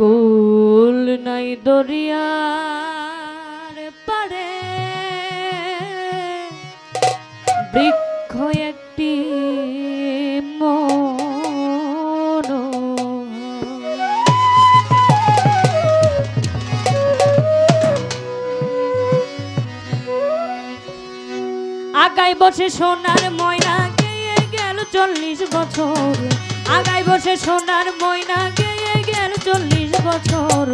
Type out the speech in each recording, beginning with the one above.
কুল নাই দরিয়ার পারে বৃক্ষ একটি মন আগায় বসে সোনার ময়না গেয়ে গেল চল্লিশ বছর। আগায় বসে সোনার ময়না গেয়ে গেল চল্লিশ বছর,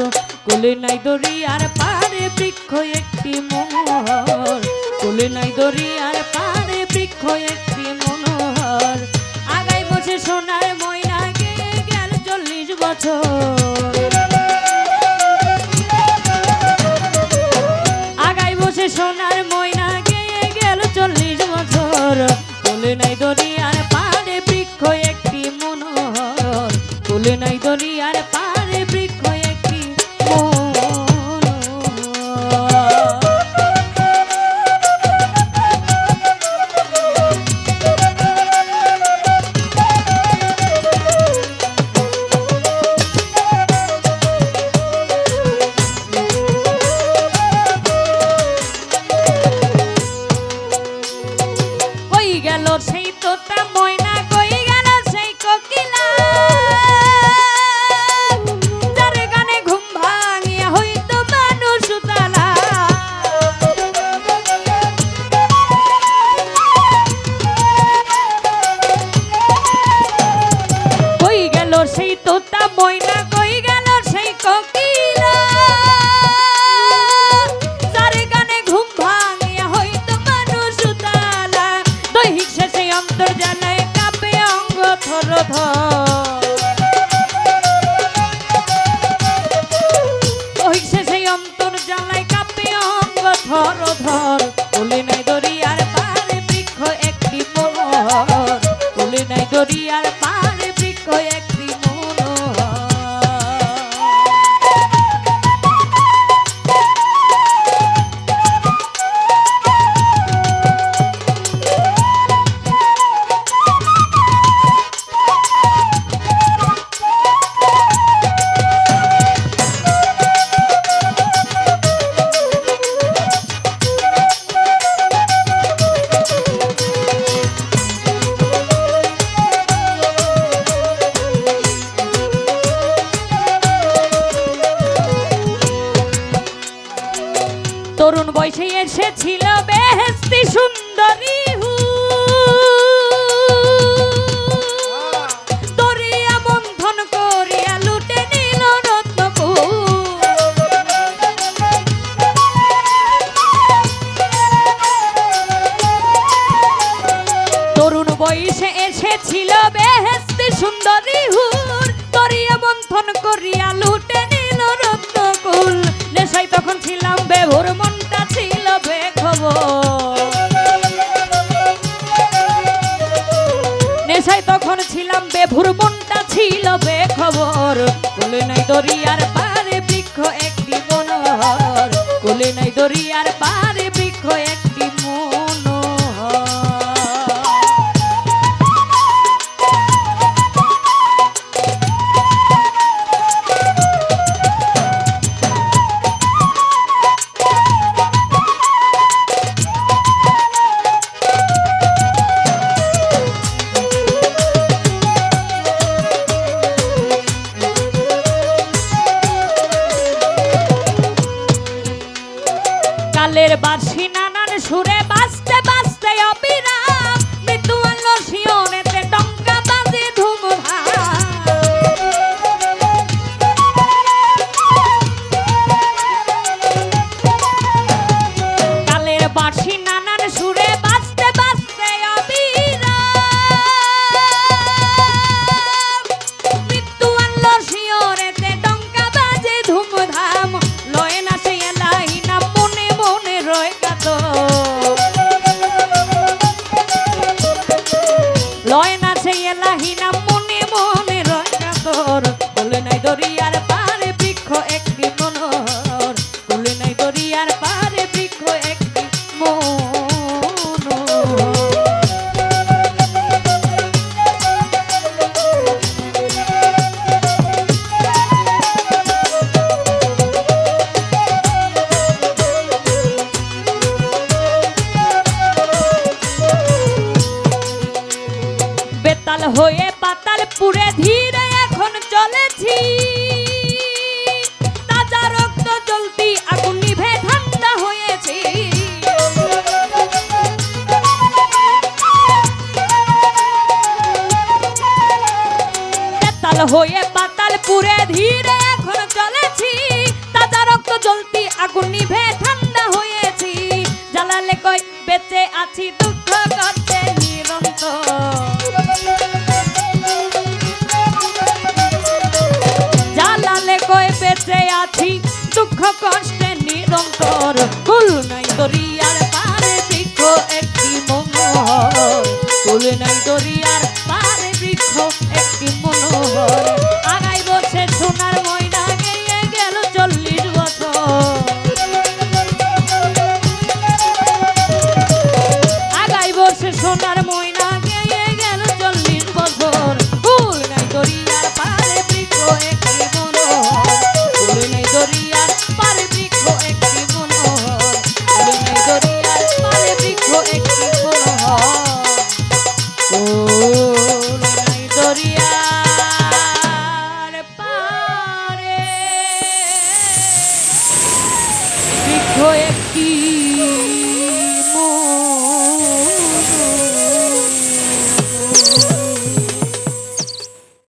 কোলে নাই দরিয়ার পারে বৃক্ষ একটি মনোহর কোলে নাই দরিয়ার পারে বৃক্ষ একটি মনোহর আগায় বসে সোনার ময়না গেয়ে গেল চল্লিশ বছর। আগাই বসে সোনার ময়না গেয়ে গেল চল্লিশ বছর। কোলে নাই দরিয়ার পারে বৃক্ষ একটি মনোহর কোলে নাই দরিয়ার ময়না কই গেল সেই কোকিলা। যার গানে ঘুম ভাঙিয়া হইতো মানুষ সুতালা দৈহিক শেষে অন্তর জ্বালায় কাঁপে অঙ্গ থর দৈহিক শেষে অন্তর কোলে নাই দরিয়ার পারে বৃক্ষ একটি মনোহর কোলে নাই দরিয়ার বয়সে এসেছিল বেহেস্তি সুন্দরী হুর। দরিয়া বন্ধন করিয়া লুটে নিল রত্নকুল। নেশাই তখন ছিলাম বেভোর মনটা ছিল বেখবর। নেশায় তখন ছিলাম বেভুর, মনটা ছিল বেখবর। কোলে নাই দরিয়ার পারে বৃক্ষ একটি মনোহর। কোলে নাই দরিয়ার পারে কালের বাসি নানান সুরে বাঁচতে বাঁচতে অবিরাম আছি তাজা রক্ত জ্বলতি আগুন নিভে ঠান্ডা হয়েছি। বেতাল হয়ে পাতাল পুরে ধীরে এখন চলেছি। তাজা রক্ত জ্বলতি আগুন নিভে ঠান্ডা হয়েছি। জ্বালালে কই বেঁচে আছি আছি দুঃখ কষ্টে নিরন্তর। কুল নাই দরিয়ার পারে বৃক্ষ একটি মঙ্গল। কুল নাই দরিয়ার পারে বৃক্ষ একটি